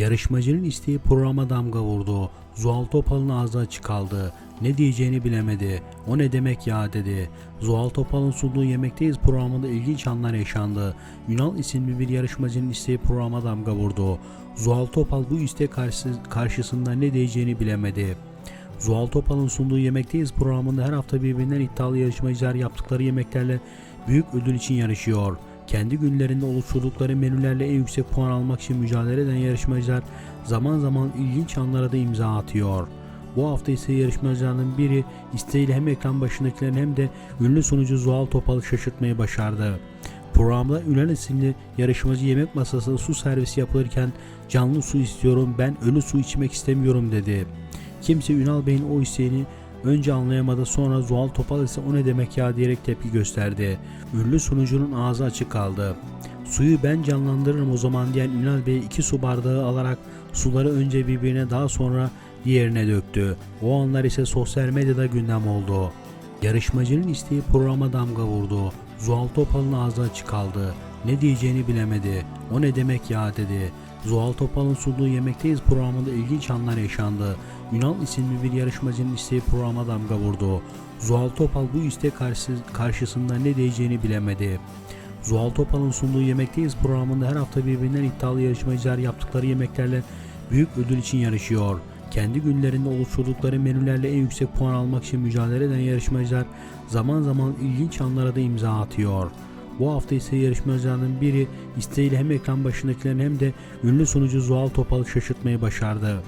Yarışmacının isteği programa damga vurdu. Zuhal Topal'ın ağzı açık kaldı. Ne diyeceğini bilemedi. O ne demek ya dedi. Zuhal Topal'ın sunduğu Yemekteyiz programında ilginç anlar yaşandı. Ünal isimli bir yarışmacının isteği programa damga vurdu. Zuhal Topal bu istek karşı- karşısında ne diyeceğini bilemedi. Zuhal Topal'ın sunduğu Yemekteyiz programında her hafta birbirinden iddialı yarışmacılar yaptıkları yemeklerle büyük ödül için yarışıyor. Kendi günlerinde oluşturdukları menülerle en yüksek puan almak için mücadele eden yarışmacılar zaman zaman ilginç anlara da imza atıyor. Bu hafta ise yarışmacıların biri isteğiyle hem ekran başındakilerin hem de ünlü sunucu Zuhal Topal'ı şaşırtmayı başardı. Programda Ünal isimli yarışmacı yemek masasında su servisi yapılırken canlı su istiyorum ben ölü su içmek istemiyorum dedi. Kimse Ünal Bey'in o isteğini önce anlayamadı sonra Zuhal Topal ise o ne demek ya diyerek tepki gösterdi. Ünlü sunucunun ağzı açık kaldı. Suyu ben canlandırırım o zaman diyen Ünal Bey iki su bardağı alarak suları önce birbirine daha sonra diğerine döktü. O anlar ise sosyal medyada gündem oldu. Yarışmacının isteği programa damga vurdu. Zuhal Topal'ın ağzı açık kaldı. Ne diyeceğini bilemedi. O ne demek ya dedi. Zuhal Topal'ın sunduğu Yemekteyiz programında ilginç anlar yaşandı. Ünal isimli bir yarışmacının isteği programa damga vurdu. Zuhal Topal bu istek karşı- karşısında ne diyeceğini bilemedi. Zuhal Topal'ın sunduğu Yemekteyiz programında her hafta birbirinden iddialı yarışmacılar yaptıkları yemeklerle büyük ödül için yarışıyor. Kendi günlerinde oluşturdukları menülerle en yüksek puan almak için mücadele eden yarışmacılar zaman zaman ilginç anlara da imza atıyor. Bu hafta ise yarışmacıların biri isteğiyle hem ekran başındakilerin hem de ünlü sunucu Zuhal Topal'ı şaşırtmayı başardı.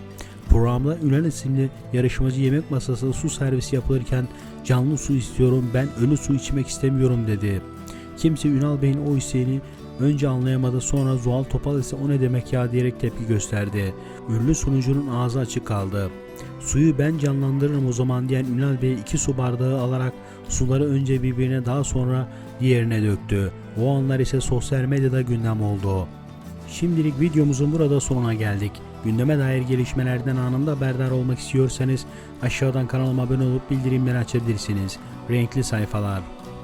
Programda Ünal isimli yarışmacı yemek masasında su servisi yapılırken canlı su istiyorum ben ölü su içmek istemiyorum dedi. Kimse Ünal Bey'in o isteğini önce anlayamadı sonra Zuhal Topal ise o ne demek ya diyerek tepki gösterdi. Ünlü sunucunun ağzı açık kaldı. Suyu ben canlandırırım o zaman diyen Ünal Bey iki su bardağı alarak suları önce birbirine daha sonra diğerine döktü. O anlar ise sosyal medyada gündem oldu. Şimdilik videomuzun burada sonuna geldik. Gündeme dair gelişmelerden anında haberdar olmak istiyorsanız aşağıdan kanalıma abone olup bildirimleri açabilirsiniz. Renkli sayfalar.